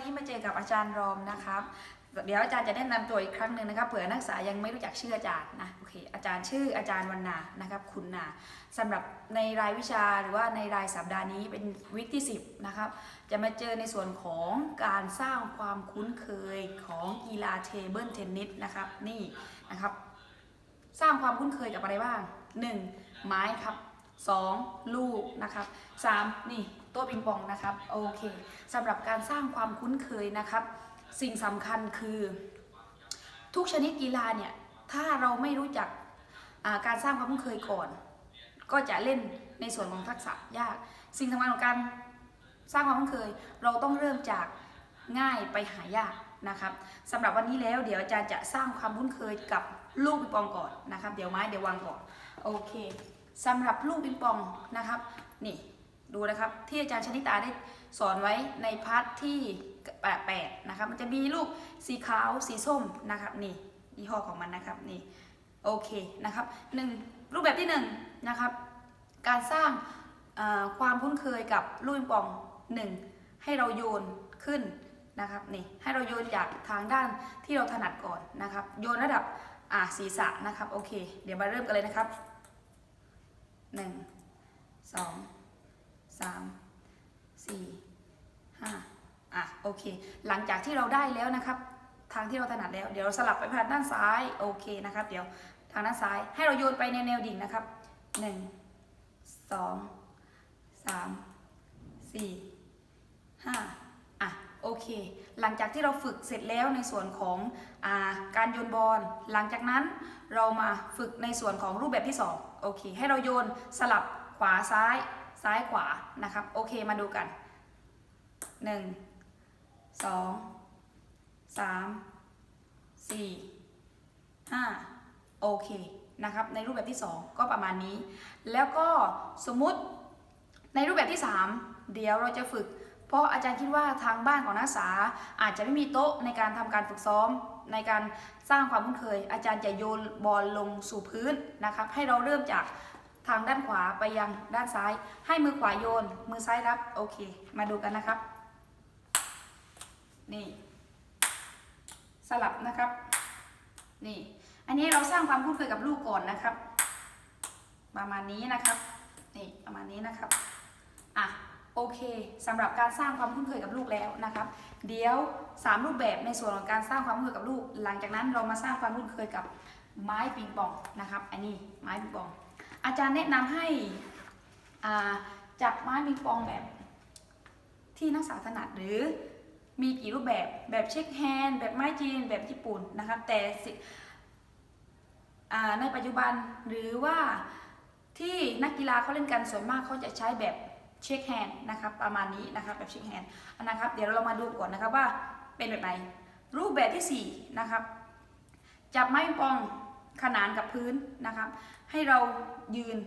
นี้มาเจอกับอาจารย์รอมนะครับ เดี๋ยวอาจารย์จะแนะนำตัวอีกครั้งหนึ่งนะครับเผื่อนักศึกษายังไม่รู้จักชื่ออาจารย์นะโอเคอาจารย์ชื่ออาจารย์วรรณานะครับคุณนาสำหรับในรายวิชาหรือว่าในรายสัปดาห์นี้เป็นวิกที่ 10นะครับจะมาเจอในส่วนของการสร้างความคุ้นเคยของกีฬาเทเบิลเทนนิสนะครับนี่นะครับสร้างความคุ้นเคยกับอะไรบ้าง 1. ไม้ครับ 2. ลูกนะครับ 3. นี่ โต๊ะปิงปองนะครับโอเคสำหรับการสร้างความคุ้นเคยนะครับ สิ่งสำคัญคือ ทุกชนิดกีฬาเนี่ยถ้าเราไม่รู้จักการสร้างความคุ้นเคยก่อน ก็จะเล่นในส่วนของทักษะยาก สิ่งสำคัญของการสร้างความคุ้นเคย เราต้องเริ่มจากง่ายไปหายากนะครับสำหรับวันนี้แล้วเดี๋ยวอาจารย์จะสร้างความคุ้นเคยกับลูกปิงปองก่อนนะครับ เดี๋ยวไม้เดี๋ยววางก่อนโอเคสำหรับลูกปิงปองนะครับนี่ ดูนะครับ ที่อาจารย์ชนิตาได้สอนไว้ในพาร์ทที่แปดนะครับมันจะมีลูกสีขาวสีส้มนะครับนี่ยี่ห้อของมันนะครับนี่โอเคนะครับหนึ่งรูปแบบที่หนึ่งนะครับการสร้างความคุ้นเคยกับลูกปิงปองหนึ่งให้เราโยนขึ้นนะครับนี่ให้เราโยนจากทางด้านที่เราถนัดก่อนนะครับ โยนระดับอ่าศีรษะนะครับโอเค เดี๋ยวมาเริ่มกันเลยนะครับหนึ่ งสองสามสี่ห้าอะโอเค หลังจากที่เราได้แล้วนะครับ ทางที่เราถนัดแล้ว เดี๋ยวเราสลับไปทางด้านซ้ายโอเคนะครับ เดี๋ยวทางด้านซ้ายให้เราโยนไปในแนวดิ่งนะครับหนึ่งสองสามสี่ห้าอะโอเค หลังจากที่เราฝึกเสร็จแล้วในส่วนของอาการโยนบอล หลังจากนั้นเรามาฝึกในส่วนของรูปแบบที่สองโอเค ให้เราโยนสลับ ขวาซ้ายซ้ายขวานะครับโอเคมาดูกันหนึ่งสองสามสี่ห้าโอเคนะครับในรูปแบบที่สองก็ประมาณนี้ แล้วก็สมมุติในรูปแบบที่ 3 เดี๋ยวเราจะฝึก เพราะอาจารย์คิดว่าทางบ้านของนักศึกษาอาจจะไม่มีโต๊ะในการทำการฝึกซ้อมในการสร้างความคุ้นเคย อาจารย์จะโยนบอลลงสู่พื้นนะครับให้เราเริ่มจาก ทางด้านขวาไปยังด้านซ้าย ให้มือขวาโยน มือซ้ายรับ โอเค มาดูกันนะครับ นี่ สลับนะครับ นี่ อันนี้เราสร้างความคุ้นเคยกับลูกก่อนนะครับ ประมาณนี้นะครับ นี่ ประมาณนี้นะครับ อะโอเคสำหรับการสร้างความคุ้นเคยกับลูกแล้วนะครับ เดี๋ยว 3 รูปแบบในส่วนของการสร้างความคุ้นเคยกับลูก หลังจากนั้นเรามาสร้างความคุ้นเคยกับไม้ปิงปองนะครับ อันนี้ไม้ปิงปอง อาจารย์แนะนำให้จับไม้ปิงปองแบบที่นักศึกษาถนัดหรือมีกี่รูปแบบแบบเช็คแฮนด์แบบไม้จีนแบบญี่ปุ่นนะครับแต่ในปัจจุบันหรือว่าที่นักกีฬาเขาเล่นกันส่วนมากเขาจะใช้แบบเช็คแฮนด์นะครับประมาณนี้นะครับแบบเช็คแฮนด์นะครับเดี๋ยวเรามาดูก่อนนะครับว่าเป็นแบบไหนรูปแบบที่สี่นะครับจับไม้ปิงปอง ขนานกับพื้นนะครับ ให้เรายืน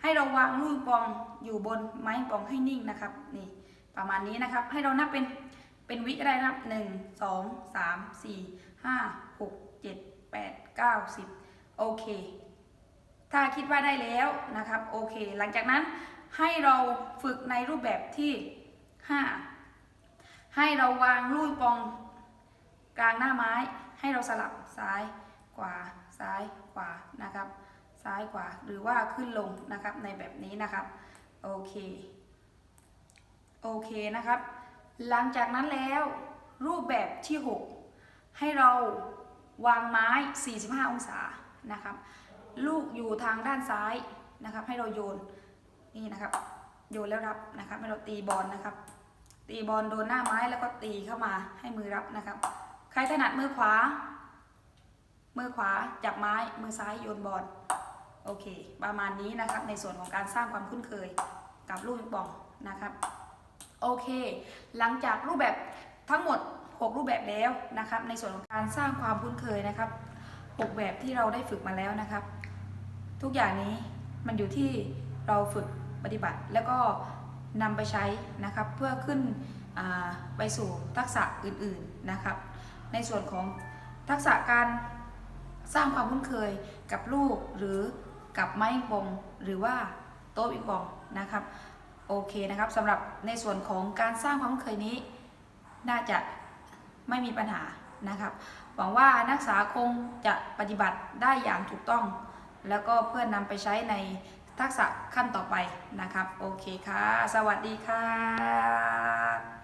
ให้เราวางลูกปองอยู่บนไม้ปองให้นิ่งนะครับนี่ประมาณนี้นะครับ ให้เรานับเป็นเป็นวิก็ได้นะครับหนึ่งสองสามสี่ห้าหกเจ็ดแปดเก้าสิบโอเค ถ้าคิดว่าได้แล้วนะครับโอเค หลังจากนั้นให้เราฝึกในรูปแบบที่ห้าให้เราวางลูกปิงปองกลางหน้าไม้ ให้เราสลับซ้ายขวา ซ้ายขวานะครับ ซ้ายขวาหรือว่าขึ้นลงนะครับในแบบนี้นะครับโอเคโอเคนะครับ หลังจากนั้นแล้วรูปแบบที่ 6 ให้เราวางไม้ 45 องศานะครับ ลูกอยู่ทางด้านซ้ายนะครับ ให้เราโยนนี่นะครับ โยนแล้วรับนะครับ ให้เราตีบอลนะครับ ตีบอลโดนหน้าไม้แล้วก็ตีเข้ามาให้มือรับนะครับ ใครถนัดมือขวา มือขวาจับไม้ มือซ้ายโยนบอลโอเค ประมาณนี้นะครับในส่วนของการสร้างความคุ้นเคยกับลูกปิงปองนะครับโอเค หลังจากรูปแบบทั้งหมด 6 รูปแบบแล้วนะครับ ในส่วนของการสร้างความคุ้นเคยนะครับ 6 แบบที่เราได้ฝึกมาแล้วนะครับ ทุกอย่างนี้มันอยู่ที่เราฝึกปฏิบัติ แล้วก็นำไปใช้นะครับเพื่อขึ้นไปสู่ทักษะอื่นๆนะครับ ในส่วนของทักษะการ สร้างความคุ้นเคยกับลูกหรือกับไม้ปิงปองหรือว่าโต๊ะปิงปองนะครับโอเคนะครับสำหรับในส่วนของการสร้างความคุ้นเคยนี้ น่าจะไม่มีปัญหานะครับหวังว่านักศึกษาคงจะปฏิบัติได้อย่างถูกต้อง แล้วก็เพื่อนนำไปใช้ในทักษะขั้นต่อไปนะครับ โอเคค่ะ สวัสดีค่ะ